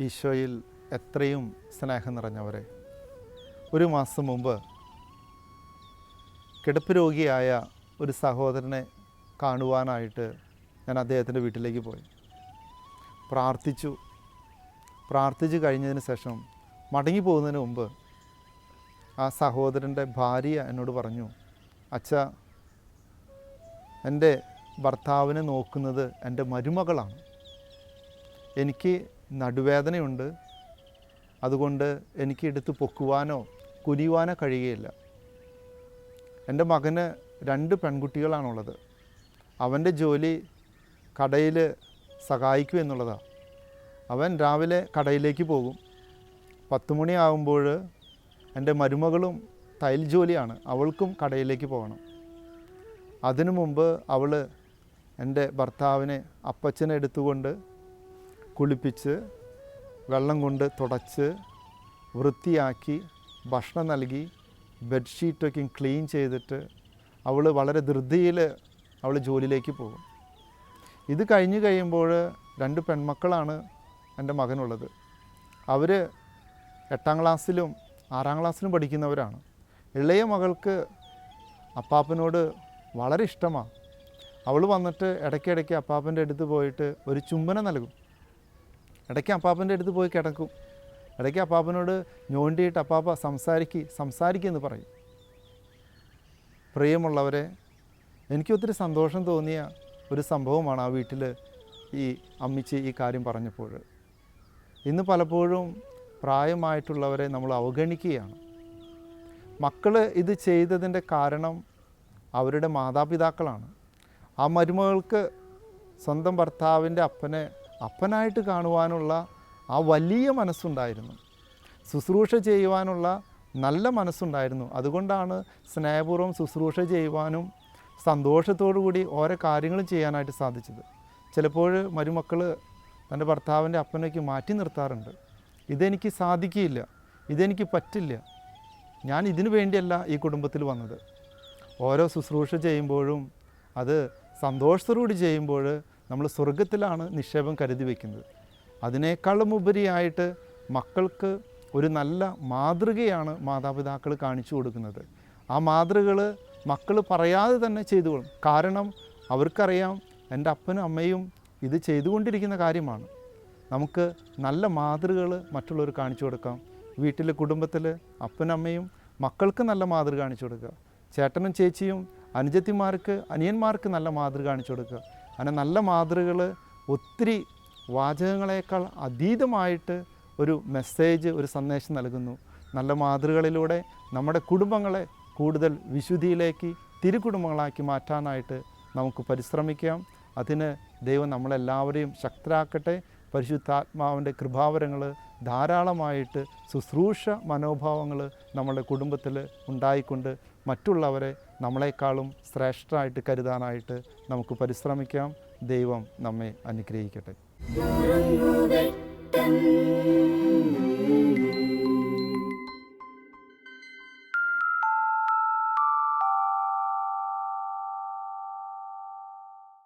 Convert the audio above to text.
ഈശോയിൽ എത്രയും സ്നേഹം നിറഞ്ഞവരെ ഒരു മാസം മുമ്പ് കിടപ്പ് രോഗിയായ ഒരു സഹോദരനെ കാണുവാനായിട്ട് ഞാൻ അദ്ദേഹത്തിന്റെ വീട്ടിലേക്ക് പോയി. പ്രാർത്ഥിച്ചു. പ്രാർത്ഥിച്ചു കഴിഞ്ഞതിന് ശേഷം മടങ്ങി പോകുന്നതിന് മുമ്പ് ആ സഹോദരന്റെ ഭാര്യ എന്നോട് പറഞ്ഞു അച്ഛ എന്റെ ഭർത്താവിനെ നോക്കുന്നത് എന്റെ മരുമകളാണ്. എനിക്ക് നടുവേദനയുണ്ട്. അതുകൊണ്ട് എനിക്ക് എടുത്ത് പൊക്കുവാനോ കുനിയുവാനോ കഴിയുകയില്ല. എന്റെ മകന് രണ്ട് പെൺകുട്ടികളാണുള്ളത്. അവന്റെ ജോലി കടയിൽ സഹായിക്കും എന്നുള്ളതാണ് അവൻ രാവിലെ കടയിലേക്ക് പോകും. പത്ത് മണിയാകുമ്പോൾ എന്റെ മരുമകളും തയ്യൽ ജോലിയാണ്. അവൾക്കും കടയിലേക്ക് പോകണം. അതിനു മുമ്പ് അവൾ എന്റെ ഭർത്താവിനെ അപ്പച്ചനെ എടുത്തുകൊണ്ട് കുളിപ്പിച്ച് വെള്ളം കൊണ്ട് തുടച്ച് വൃത്തിയാക്കി ഭക്ഷണം നൽകി ബെഡ്ഷീറ്റൊക്കെ ക്ലീൻ ചെയ്തിട്ട് അവൾ വളരെ ധൃതിയിൽ അവൾ ജോലിയിലേക്ക് പോകും. ഇത് കഴിഞ്ഞ് കഴിയുമ്പോൾ രണ്ട് പെൺമക്കളാണ് എന്റെ മകനുള്ളത്. അവർ എട്ടാം ക്ലാസ്സിലും ആറാം ക്ലാസ്സിലും പഠിക്കുന്നവരാണ്. ഇളയ മകൾക്ക് അപ്പാപ്പനോട് വളരെ ഇഷ്ടമാണ് അവൾ വന്നിട്ട് ഇടയ്ക്കിടയ്ക്ക് അപ്പാപ്പന്റെ അടുത്ത് പോയിട്ട് ഒരു ചുംബനം നൽകും. ഇടയ്ക്ക് അപ്പാപ്പന്റെ അടുത്ത് പോയി കിടക്കും. ഇടയ്ക്ക് അപ്പാപ്പനോട് ഞോണ്ടിയിട്ട് അപ്പാപ്പ സംസാരിക്ക് സംസാരിക്കുമെന്ന് പറയും. പ്രിയമുള്ളവരെ എനിക്ക് ഒത്തിരി സന്തോഷം തോന്നിയ ഒരു സംഭവമാണ് ആ വീട്ടിൽ ഈ അമ്മിച്ച് ഈ കാര്യം പറഞ്ഞപ്പോൾ. ഇന്ന് പലപ്പോഴും പ്രായമായിട്ടുള്ളവരെ നമ്മൾ അവഗണിക്കുകയാണ്. മക്കൾ ഇത് ചെയ്തതിന്റെ കാരണം അവരുടെ മാതാപിതാക്കളാണ്. ആ മരുമകൾക്ക് സ്വന്തം ഭർത്താവിന്റെ അപ്പനെ അപ്പനായിട്ട് കാണുവാനുള്ള ആ വലിയ മനസ്സുണ്ടായിരുന്നു. ശുശ്രൂഷ ചെയ്യുവാനുള്ള നല്ല മനസ്സുണ്ടായിരുന്നു. അതുകൊണ്ടാണ് സ്നേഹപൂർവം ശുശ്രൂഷ ചെയ്യുവാനും സന്തോഷത്തോടു കൂടി ഓരോ കാര്യങ്ങളും ചെയ്യാനായിട്ട് സാധിച്ചത്. ചിലപ്പോൾ മരുമക്കൾ തന്റെ ഭർത്താവിന്റെ അപ്പനേക്ക് മാറ്റി നിർത്താറുണ്ട്. ഇതെനിക്ക് സാധിക്കില്ല ഇതെനിക്ക് പറ്റില്ല. ഞാൻ ഇതിനു വേണ്ടിയല്ല ഈ കുടുംബത്തിൽ വന്നത്. ഓരോ ശുശ്രൂഷ ചെയ്യുമ്പോഴും അത് സന്തോഷത്തോടുകൂടി ചെയ്യുമ്പോൾ നമ്മൾ സ്വർഗത്തിലാണ് നിക്ഷേപം കരുതി വയ്ക്കുന്നത്. അതിനേക്കാളും ഉപരിയായിട്ട് മക്കൾക്ക് ഒരു നല്ല മാതൃകയാണ് മാതാപിതാക്കൾ കാണിച്ചു കൊടുക്കുന്നത്. ആ മാതൃകകൾ മക്കൾ പറയാതെ തന്നെ ചെയ്തുകൊള്ളും കാരണം അവർക്കറിയാം എന്റെ അപ്പനും അമ്മയും ഇത് ചെയ്തുകൊണ്ടിരിക്കുന്ന കാര്യമാണ്. നമുക്ക് നല്ല മാതൃകകൾ മറ്റുള്ളവർ കാണിച്ചു കൊടുക്കാം. വീട്ടിലെ കുടുംബത്തിൽ അപ്പനമ്മയും മക്കൾക്ക് നല്ല മാതൃക കാണിച്ചു കൊടുക്കുക. ചേട്ടനും ചേച്ചിയും അനുജത്തിമാർക്ക് അനിയന്മാർക്ക് നല്ല മാതൃക കാണിച്ചു കൊടുക്കുക. അങ്ങനെ നല്ല മാതൃകകൾ ഒത്തിരി വാചകങ്ങളേക്കാൾ അതീതമായിട്ട് ഒരു മെസ്സേജ് ഒരു സന്ദേശം നൽകുന്നു. നല്ല മാതൃകളിലൂടെ നമ്മുടെ കുടുംബങ്ങളെ കൂടുതൽ വിശുദ്ധിയിലേക്ക് തിരുകുടുംബങ്ങളാക്കി മാറ്റാനായിട്ട് നമുക്ക് പരിശ്രമിക്കാം. അതിന് ദൈവം നമ്മളെല്ലാവരെയും ശക്തരാക്കട്ടെ. പരിശുദ്ധാത്മാവിന്റെ കൃപാവരങ്ങൾ ധാരാളമായിട്ട് ശുശ്രൂഷ മനോഭാവങ്ങൾ നമ്മുടെ കുടുംബത്തിൽ ഉണ്ടായിക്കൊണ്ട് മറ്റുള്ളവരെ നമ്മളെക്കാളും ശ്രേഷ്ഠമായിട്ട് കരുതാനായിട്ട് നമുക്ക് പരിശ്രമിക്കാം. ദൈവം നമ്മെ അനുഗ്രഹിക്കട്ടെ. നുറുങ്ങുവെട്ടം